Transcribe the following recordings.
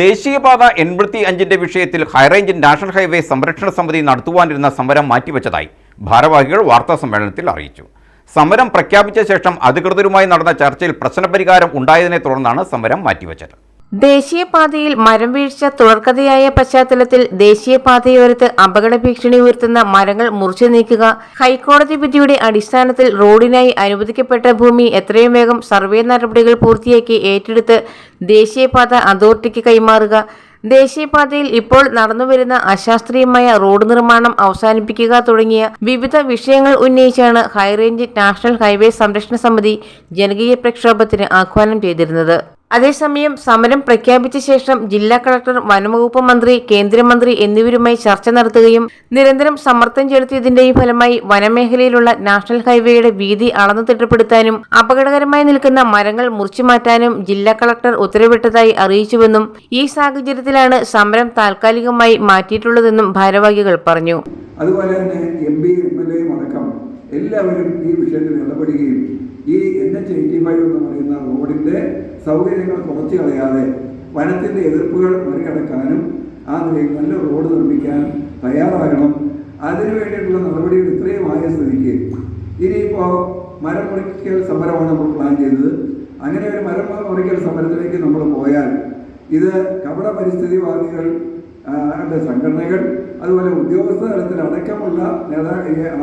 ദേശീയപാത എൺപത്തി അഞ്ചിന്റെ വിഷയത്തിൽ ഹൈറേഞ്ച് നാഷണൽ ഹൈവേ സംരക്ഷണ സമിതി നടത്തുവാനിരുന്ന സമരം മാറ്റിവെച്ചതായി ഭാരവാഹികൾ വാർത്താ സമ്മേളനത്തിൽ അറിയിച്ചു. സമരം പ്രഖ്യാപിച്ച ശേഷം അധികൃതരുമായി നടന്ന ചർച്ചയിൽ പ്രശ്നപരിഹാരം ഉണ്ടായതിനെ തുടർന്നാണ് സമരം മാറ്റിവെച്ചത്. ദേശീയപാതയിൽ മരം വീഴ്ച തുടർക്കഥയായ പശ്ചാത്തലത്തിൽ ദേശീയപാതയോരത്ത് അപകട ഭീഷണി ഉയർത്തുന്ന മരങ്ങൾ മുറിച്ചു നീക്കുക ഹൈക്കോടതി വിധിയുടെ അടിസ്ഥാനത്തിൽ റോഡിനായി അനുവദിക്കപ്പെട്ട ഭൂമി എത്രയും വേഗം സർവേ നടപടികൾ പൂർത്തിയാക്കി ഏറ്റെടുത്ത് ദേശീയപാത അതോറിറ്റിക്ക് കൈമാറുക. ദേശീയപാതയിൽ ഇപ്പോൾ നടന്നുവരുന്ന അശാസ്ത്രീയമായ റോഡ് നിർമ്മാണം അവസാനിപ്പിക്കുക തുടങ്ങിയ വിവിധ വിഷയങ്ങൾ ഉന്നയിച്ചാണ് ഹൈറേഞ്ച് നാഷണൽ ഹൈവേ സംരക്ഷണ സമിതി ജനകീയ പ്രക്ഷോഭത്തിന് ആഹ്വാനം ചെയ്തിരുന്നത്. അതേസമയം സമരം പ്രഖ്യാപിച്ച ശേഷം ജില്ലാ കളക്ടർ വനംവകുപ്പ് മന്ത്രി കേന്ദ്രമന്ത്രി എന്നിവരുമായി ചർച്ച നടത്തുകയും നിരന്തരം സമ്മർദ്ദം ചെലുത്തിയതിന്റെയും ഫലമായി വനമേഖലയിലുള്ള നാഷണൽ ഹൈവേയുടെ വീതി അളന്നു തിട്ടപ്പെടുത്താനും അപകടകരമായി നിൽക്കുന്ന മരങ്ങൾ മുറിച്ചുമാറ്റാനും ജില്ലാ കളക്ടർ ഉത്തരവിട്ടതായി അറിയിച്ചുവെന്നും ഈ സാഹചര്യത്തിലാണ് സമരം താൽക്കാലികമായി മാറ്റിയിട്ടുള്ളതെന്നും ഭാരവാഹികൾ പറഞ്ഞു. അതുപോലെ തന്നെ എം പി എം എൽ എയും അടക്കം എല്ലാവരും ഈ വിഷയത്തിൽ ഇടപെടുകയും ഈ എച്ച് എയ്റ്റി ഫൈവ് എന്ന് പറയുന്ന റോഡിന്റെ സൗകര്യങ്ങൾ കുറച്ചു കളയാതെ വനത്തിന്റെ എതിർപ്പുകൾ മറികടക്കാനും ആ നിലയിൽ നല്ല റോഡ് നിർമ്മിക്കാൻ തയ്യാറാകണം. അതിനു വേണ്ടിയിട്ടുള്ള നടപടികൾ ഇത്രയും ആയ സ്ഥിതിക്ക് ഇനിയിപ്പോൾ മരം മുറിക്കൽ സമരമാണ് നമ്മൾ പ്ലാൻ ചെയ്തത്. അങ്ങനെ ഒരു മരം മുറിക്കൽ സമരത്തിലേക്ക് നമ്മൾ പോയാൽ ഇത് കപട പരിസ്ഥിതിവാദികൾ സംഘടനകൾ അതുപോലെ ഉദ്യോഗസ്ഥ തലത്തിൽ അടക്കമുള്ള നേതാ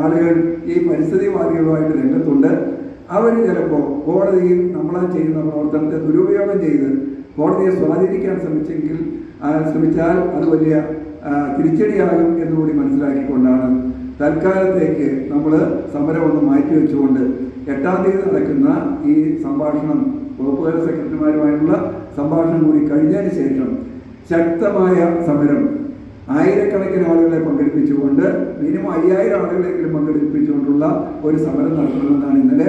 ആളുകൾ ഈ പരിസ്ഥിതിവാദികളുമായിട്ട് രംഗത്തുണ്ട്. അവർ ചിലപ്പോൾ കോടതിയിൽ നമ്മളാ ചെയ്യുന്ന പ്രവർത്തനത്തെ ദുരുപയോഗം ചെയ്ത് കോടതിയെ സ്വാധീനിക്കാൻ ശ്രമിച്ചെങ്കിൽ ശ്രമിച്ചാൽ അത് വലിയ തിരിച്ചടിയാകും എന്നുകൂടി മനസ്സിലാക്കിക്കൊണ്ടാണ് തൽക്കാലത്തേക്ക് നമ്മൾ സമരം ഒന്ന് മാറ്റിവെച്ചുകൊണ്ട് എട്ടാം തീയതി നടക്കുന്ന ഈ സംഭാഷണം വകുപ്പുകാര സെക്രട്ടറിമാരുമായുള്ള സംഭാഷണം കൂടി കഴിഞ്ഞതിന് ശേഷം ശക്തമായ സമരം ആയിരക്കണക്കിന് ആളുകളെ പങ്കെടുപ്പിച്ചുകൊണ്ട് മിനിമം അയ്യായിരം ആളുകളെങ്കിലും പങ്കെടുപ്പിച്ചുകൊണ്ടുള്ള ഒരു സമരം നടത്തണമെന്നാണ് ഇന്നലെ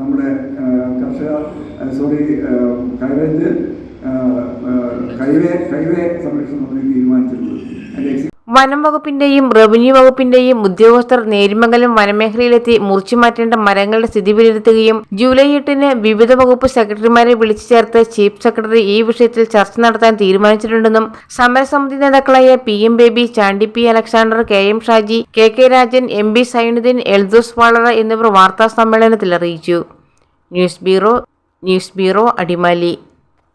നമ്മുടെ കർഷക സോറി ആ, കൈവേ കൈവേ സംരക്ഷണം നമ്മൾ തീരുമാനിച്ചിട്ടുള്ളത്. എക്സി- വനം വകുപ്പിന്റെയും റവന്യൂ വകുപ്പിന്റെയും ഉദ്യോഗസ്ഥർ നേരിമംഗലം വനമേഖലയിലെത്തി മുറിച്ചു മാറ്റേണ്ട മരങ്ങളുടെ സ്ഥിതി വിലയിരുത്തുകയും ജൂലൈ എട്ടിന് വിവിധ വകുപ്പ് സെക്രട്ടറിമാരെ വിളിച്ചു ചേർത്ത് ചീഫ് സെക്രട്ടറി ഈ വിഷയത്തിൽ ചർച്ച നടത്താൻ തീരുമാനിച്ചിട്ടുണ്ടെന്നും സമരസമിതി നേതാക്കളായ P M Baby Chandy P Alexander K M Shaji K K Rajan M B Sainudheen Eldhose Walara എന്നിവർ വാർത്താ സമ്മേളനത്തിൽ അറിയിച്ചു. News bureau news bureau Adimali.